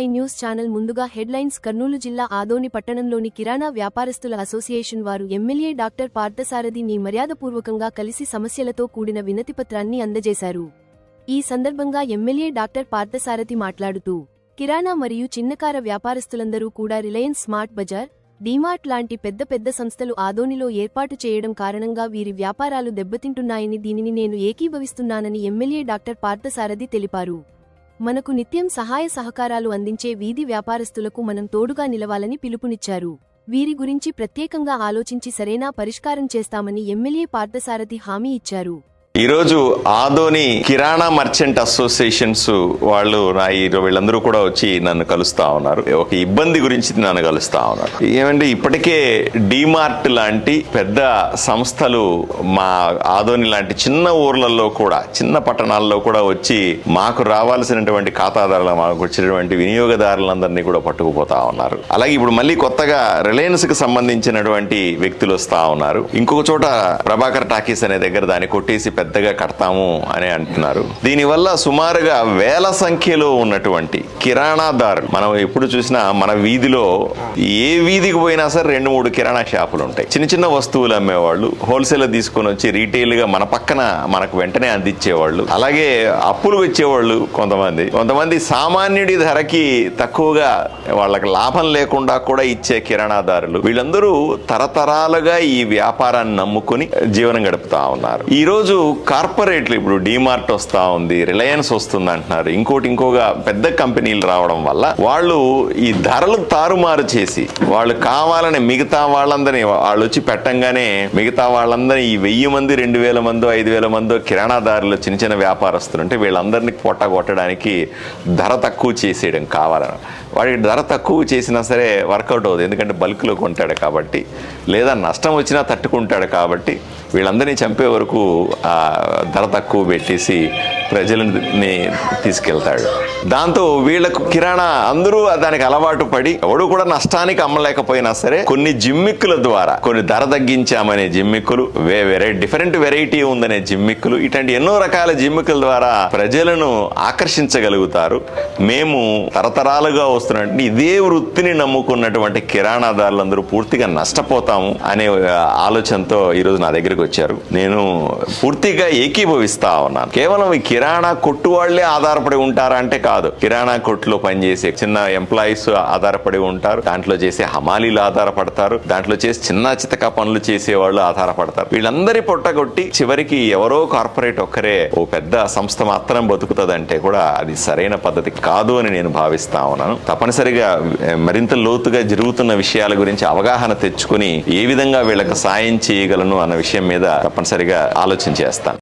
Welcome news channel ముందుగా headlines Kurnool జిల్లా ఆదోని పట్టణంలోని కిరాణా వ్యాపారస్తుల అసోసియేషన్ వారు ఎమ్మెల్యే డాక్టర్ పార్థసారథిని మర్యాదపూర్వకంగా కలిసి సమస్యలతో కూడిన వినతిపత్రాన్ని అందజేశారు. ఈ సందర్భంగా ఎమ్మెల్యే డాక్టర్ పార్థసారథి మాట్లాడుతూ కిరాణా మరియు చిన్నకార వ్యాపారస్తులందరూ కూడా రిలయన్స్ స్మార్ట్ బజార్ డీమార్ట్ లాంటి పెద్ద పెద్ద సంస్థలు ఆదోనిలో ఏర్పాటు చేయడం కారణంగా వీరి వ్యాపారాలు దెబ్బతింటున్నాయని దీనిని నేను ఏకీభవిస్తున్నానని ఎమ్మెల్యే డాక్టర్ పార్థసారథి తెలిపారు. మనకు నిత్యం సహాయ సహకారాలు అందించే వీధి వ్యాపారస్తులకు మనం తోడుగా నిలవాలని పిలుపునిచ్చారు. వీరి గురించి ప్రత్యేకంగా ఆలోచించి సరైన పరిష్కారం చేస్తామని ఎమ్మెల్యే పార్థసారథి హామీ ఇచ్చారు. ఈరోజు ఆదోని కిరాణా మర్చెంట్ అసోసియేషన్స్ వాళ్ళు నా ఈ వీళ్ళందరూ కూడా వచ్చి నన్ను కలుస్తా ఉన్నారు. ఒక ఇబ్బంది గురించి నన్ను కలుస్తా ఉన్నారు. ఏమంటే ఇప్పటికే డిమార్ట్ లాంటి పెద్ద సంస్థలు మా ఆదోని లాంటి చిన్న ఊర్లలో కూడా చిన్న పట్టణాల్లో కూడా వచ్చి మాకు రావాల్సినటువంటి ఖాతాదారులు మాకు వచ్చినటువంటి వినియోగదారులందరినీ కూడా పట్టుకుపోతా ఉన్నారు. అలాగే ఇప్పుడు మళ్ళీ కొత్తగా రిలయన్స్కి సంబంధించినటువంటి వ్యక్తులు వస్తా ఉన్నారు. ఇంకొక చోట ప్రభాకర్ టాకీస్ అనే దగ్గర దాన్ని కొట్టేసి పెద్దగా కడతాము అని అంటున్నారు. దీనివల్ల సుమారుగా వేల సంఖ్యలో ఉన్నటువంటి కిరాణాదారులు మనం ఎప్పుడు చూసినా మన వీధిలో ఏ వీధికి పోయినా సరే రెండు మూడు కిరాణా షాపులు ఉంటాయి. చిన్న చిన్న వస్తువులు అమ్మేవాళ్ళు హోల్సేల్ తీసుకొని వచ్చి రీటైల్గా మన పక్కన మనకు వెంటనే అందించేవాళ్ళు అలాగే అప్పులు వచ్చేవాళ్ళు కొంతమంది. కొంతమంది సామాన్యుడి ధరకి తక్కువగా వాళ్ళకి లాభం లేకుండా కూడా ఇచ్చే కిరాణాదారులు వీళ్ళందరూ తరతరాలుగా ఈ వ్యాపారాన్ని నమ్ముకుని జీవనం గడుపుతా ఉన్నారు. ఈరోజు కార్పొరేట్లు ఇప్పుడు డిమార్ట్ వస్తా ఉంది రిలయన్స్ వస్తుంది అంటున్నారు. ఇంకోటి ఇంకోగా పెద్ద కంపెనీలు రావడం వల్ల వాళ్ళు ఈ ధరలు తారుమారు చేసి వాళ్ళు కావాలని మిగతా వాళ్ళందరినీ వాళ్ళు వచ్చి పెట్టంగానే మిగతా వాళ్ళందరినీ ఈ వెయ్యి మంది రెండు వేల మందో ఐదు వేల మందో కిరాణాదారులు చిన్న చిన్న వ్యాపారస్తులు అంటే వీళ్ళందరినీ పొట్ట కొట్టడానికి ధర తక్కువ చేసేయడం కావాలని వాడి ధర తక్కువ చేసినా సరే వర్కౌట్ అవుతుంది ఎందుకంటే బల్క్లో కొంటాడు కాబట్టి లేదా నష్టం వచ్చినా తట్టుకుంటాడు కాబట్టి వీళ్ళందరినీ చంపే వరకు ఆ ధర తక్కువ పెట్టేసి ప్రజలని తీసుకెళ్తాడు. దాంతో వీళ్ళకు కిరాణా అందరూ దానికి అలవాటు పడి ఎవడు కూడా నష్టానికి అమ్మలేకపోయినా సరే కొన్ని జిమ్మిక్కుల ద్వారా కొన్ని ధర తగ్గించామనే జిమ్మిక్కులు వే వేరే డిఫరెంట్ వెరైటీ ఉందనే జిమ్మిక్కులు ఇట్లాంటి ఎన్నో రకాల జిమ్మిక్కుల ద్వారా ప్రజలను ఆకర్షించగలుగుతారు. మేము తరతరాలుగా వస్తున్నట్టు ఇదే వృత్తిని నమ్ముకున్నటువంటి కిరాణాదారులందరూ పూర్తిగా నష్టపోతాము అనే ఆలోచనతో ఈరోజు నా దగ్గరికి వచ్చారు. నేను పూర్తిగా ఏకీభవిస్తా ఉన్నాను. కేవలం ఈ కిరాణా కొట్టు వాళ్ళే ఆధారపడి ఉంటారా అంటే కాదు. కిరాణా కొట్టులో పనిచేసే చిన్న ఎంప్లాయీస్ ఆధారపడి ఉంటారు. దాంట్లో చేసే హమాలీలు ఆధారపడతారు. దాంట్లో చేసే చిన్న చితక పనులు చేసే వాళ్ళు ఆధారపడతారు. వీళ్ళందరి పొట్టగొట్టి చివరికి ఎవరో కార్పొరేట్ ఒక్కరే ఓ పెద్ద సంస్థ మాత్రం బతుకుతుందంటే కూడా అది సరైన పద్ధతి కాదు అని నేను భావిస్తా ఉన్నాను. తప్పనిసరిగా మరింత లోతుగా జరుగుతున్న విషయాల గురించి అవగాహన తెచ్చుకుని ఏ విధంగా వీళ్ళకి సాయం చేయగలను అన్న విషయం మీద తప్పనిసరిగా ఆలోచన చేస్తాను.